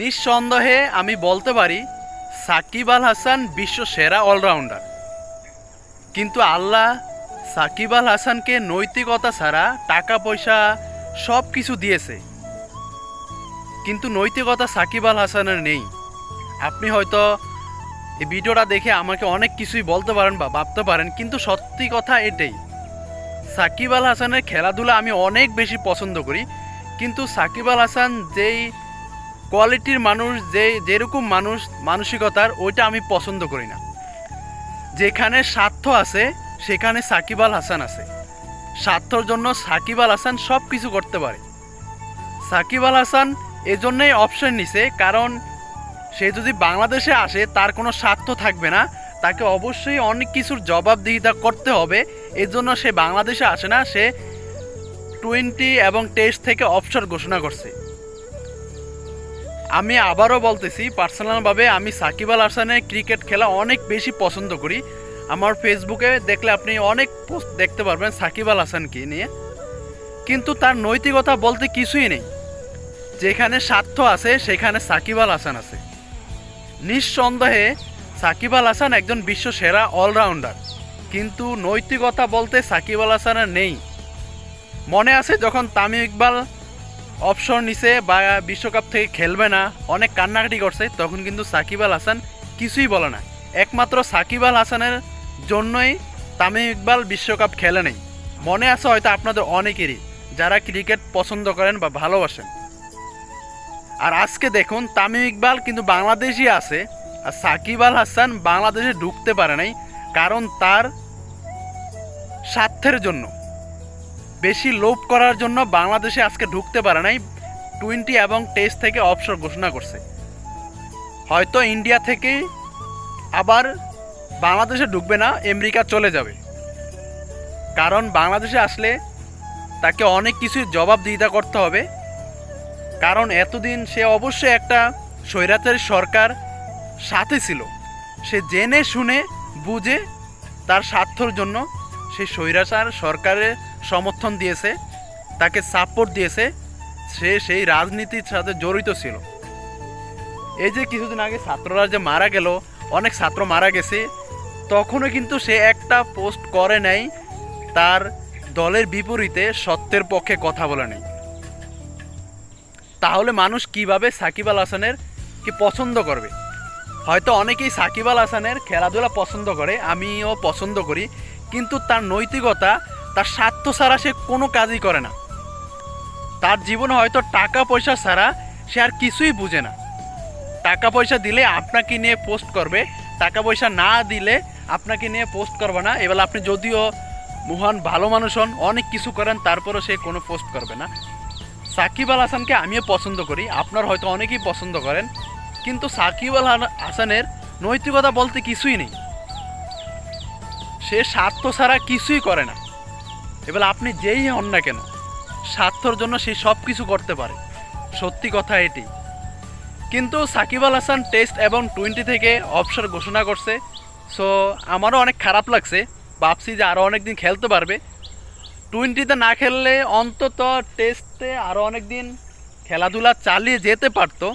নিঃসন্দেহে আমি বলতে পারি, সাকিব আল হাসান বিশ্ব সেরা অলরাউন্ডার। কিন্তু আল্লাহ সাকিব আল হাসানকে নৈতিকতা ছাড়া টাকা, পয়সা সব কিছু দিয়েছে। কিন্তু নৈতিকতা সাকিব আল হাসানের নেই। আপনি হয়তো এই ভিডিওটা দেখে আমাকে অনেক কিছুই বলতে পারেন বা ভাবতে পারেন, কিন্তু সত্যি কথা এটাই। সাকিব আল হাসানের খেলাধুলা আমি অনেক বেশি পছন্দ করি, কিন্তু সাকিব আল হাসান যেই কোয়ালিটির মানুষ, যে যেরকম মানুষ, মানসিকতার, ওইটা আমি পছন্দ করি না। যেখানে স্বার্থ আছে, সেখানে সাকিব আল হাসান আছে। স্বার্থর জন্য সাকিব আল হাসান সব কিছু করতে পারে। সাকিব আল হাসান এজন্যই অপশন নিছে, কারণ সে যদি বাংলাদেশে আসে, তার কোনো স্বার্থ থাকবে না। তাকে অবশ্যই অনেক কিছুর জবাবদিহিতা করতে হবে। এর জন্য সে বাংলাদেশে আসে না, সে টোয়েন্টি এবং টেস্ট থেকে অবসর ঘোষণা করছে। আমি আবারও বলতেছি পার্সোনালভাবে আমি সাকিব আল হাসানের ক্রিকেট খেলা অনেক বেশি পছন্দ করি। আমার ফেসবুকে দেখলে আপনি অনেক পোস্ট দেখতে পারবেন সাকিব আল হাসানকে নিয়ে। কিন্তু তার নৈতিকতা বলতে কিছুই নেই। যেখানে স্বার্থ আছে, সেখানে সাকিব আল হাসান আছে। নিঃসন্দেহে সাকিব আল হাসান একজন বিশ্ব সেরা অলরাউন্ডার কিন্তু নৈতিকতা বলতে সাকিব আল হাসানের নেই। মনে আছে যখন তামিম ইকবাল অপশন নিছে বা বিশ্বকাপ থেকে খেলবে না, অনেক কান্নাকাটি করছে, তখন কিন্তু সাকিব আল হাসান কিছুই বলে না। একমাত্র সাকিব আল হাসানের জন্যই তামিম ইকবাল বিশ্বকাপ খেলে নেই। মনে আছে হয়তো আপনাদের অনেকেরই, যারা ক্রিকেট পছন্দ করেন বা ভালোবাসেন। আর আজকে দেখুন, তামিম ইকবাল কিন্তু বাংলাদেশই আছে, আর সাকিব আল হাসান বাংলাদেশে ঢুকতে পারে নাই, কারণ তার স্বার্থের জন্য। বেশি লোভ করার জন্য বাংলাদেশে আজকে ঢুকতে পারে নাই টোয়েন্টি এবং টেস্ট থেকে অবসর ঘোষণা করছে। হয়তো ইন্ডিয়া থেকেই আবার বাংলাদেশে ঢুকবে না, আমেরিকা চলে যাবে। কারণ বাংলাদেশে আসলে তাকে অনেক কিছুর জবাবদিহিতা করতে হবে। কারণ এতদিন সে অবশ্যই একটা স্বৈরাচারী সরকার সাথে ছিল। সে জেনে শুনে, বুঝে তার স্বার্থর জন্য সে স্বৈরাচার সরকারের সমর্থন দিয়েছে, তাকে সাপোর্ট দিয়েছে, সে সেই রাজনীতির সাথে জড়িত ছিল। এই যে কিছুদিন আগে ছাত্ররা যে মারা গেল, অনেক ছাত্র মারা গেছে, তখনও কিন্তু সে একটা পোস্ট করে নাই, তার দলের বিপরীতে সত্যের পক্ষে কথা বলে নেই। তাহলে মানুষ কীভাবে সাকিব আল হাসানের কি পছন্দ করবে? হয়তো অনেকেই সাকিব আল হাসানের খেলাধুলা পছন্দ করে, আমিও পছন্দ করি, কিন্তু তার নৈতিকতা তার স্বার্থ ছাড়া সে কোনো কাজই করে না। তার জীবনে হয়তো টাকা পয়সা ছাড়া সে আর কিছুই বুঝে না। টাকা পয়সা দিলে আপনাকে নিয়ে পোস্ট করবে, টাকা পয়সা না দিলে আপনাকে নিয়ে পোস্ট করবে না। এবার আপনি যদিও মহান, ভালো মানুষ হন, অনেক কিছু করেন, তারপরেও সে কোনো পোস্ট করবে না। সাকিব আল হাসানকে আমিও পছন্দ করি, আপনার হয়তো অনেকেই পছন্দ করেন, কিন্তু সাকিব আল হাসানের নৈতিকতা বলতে কিছুই নেই। সে স্বার্থ ছাড়া কিছুই করে না। এবার আপনি যেই হন না কেন, স্বার্থর জন্য সে সব কিছু করতে পারে। সত্যি কথা এটি। কিন্তু সাকিব আল হাসান টেস্ট এবং টোয়েন্টি থেকে অবসর ঘোষণা করছে। সো, আমারও অনেক খারাপ লাগছে। ভাবছি যে আরও অনেক দিন খেলতে পারবে। টোয়েন্টিতে না খেললে অন্তত টেস্টে আরও অনেক দিন খেলাধুলা চালিয়ে যেতে পারতো।